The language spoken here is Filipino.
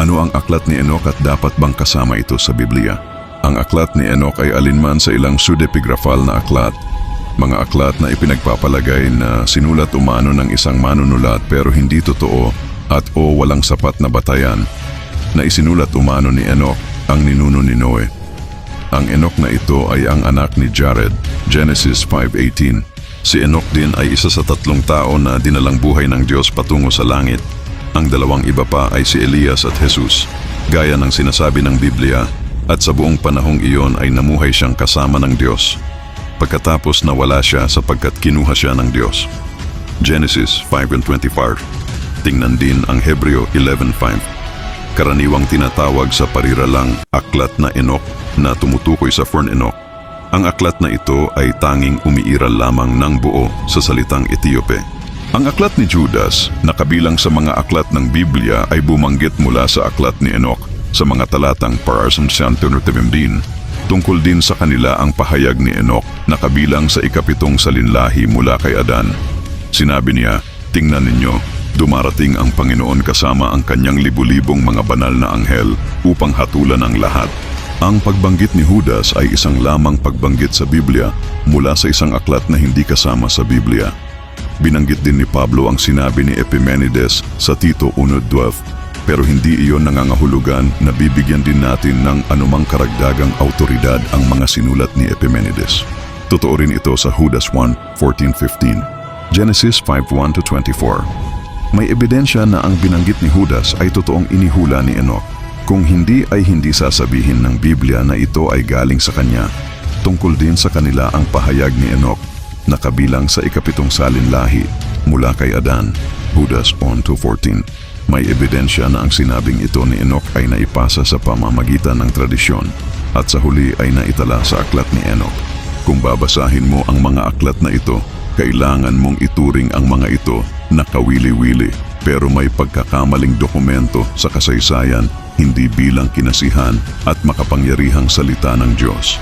Ano ang aklat ni Enoch at dapat bang kasama ito sa Biblia? Ang aklat ni Enoch ay alinman sa ilang pseudepigraphal na aklat. Mga aklat na ipinagpapalagay na sinulat umano ng isang manunulat pero hindi totoo at o walang sapat na batayan na isinulat umano ni Enoch ang ninuno ni Noe. Ang Enoch na ito ay ang anak ni Jared, Genesis 5.18. Si Enoch din ay isa sa tatlong tao na dinalang buhay ng Diyos patungo sa langit. Ang dalawang iba pa ay si Elias at Jesus, gaya ng sinasabi ng Biblia, at sa buong panahong iyon ay namuhay siyang kasama ng Diyos. Pagkatapos nawala siya sapagkat kinuha siya ng Diyos. Genesis 5.25 Tingnan din ang Hebreo 11.5 karaniwang tinatawag sa pariralang aklat na Enoch na tumutukoy sa Fern Enoch. Ang aklat na ito ay tanging umiiral lamang ng buo sa salitang Etiope. Ang aklat ni Judas na kabilang sa mga aklat ng Biblia ay bumanggit mula sa aklat ni Enoch sa mga talatang Pararsan din tungkol din sa kanila ang pahayag ni Enoch na kabilang sa ikapitong salinlahi mula kay Adan. Sinabi niya, tingnan ninyo, Dumarating ang Panginoon kasama ang kanyang libu-libong mga banal na anghel upang hatulan ang lahat. Ang pagbanggit ni Judas ay isang lamang pagbanggit sa Biblia mula sa isang aklat na hindi kasama sa Biblia. Binanggit din ni Pablo ang sinabi ni Epimenides sa Tito 1.12 pero hindi iyon nangangahulugan na bibigyan din natin ng anumang karagdagang autoridad ang mga sinulat ni Epimenides. Totoo rin ito sa Judas 1.14-15, Genesis 5.1-24. May ebidensya na ang binanggit ni Judas ay totoong inihula ni Enoch. Kung hindi ay hindi sasabihin ng Biblia na ito ay galing sa kanya. Tungkol din sa kanila ang pahayag ni Enoch na kabilang sa ikapitong salinlahi mula kay Adan, Judas 1.2.14. May ebidensya na ang sinabing ito ni Enoch ay naipasa sa pamamagitan ng tradisyon at sa huli ay naitala sa aklat ni Enoch. Kung babasahin mo ang mga aklat na ito, kailangan mong ituring ang mga ito na kawili-wili pero may pagkakamaling dokumento sa kasaysayan hindi bilang kinasihan at makapangyarihang salita ng Diyos.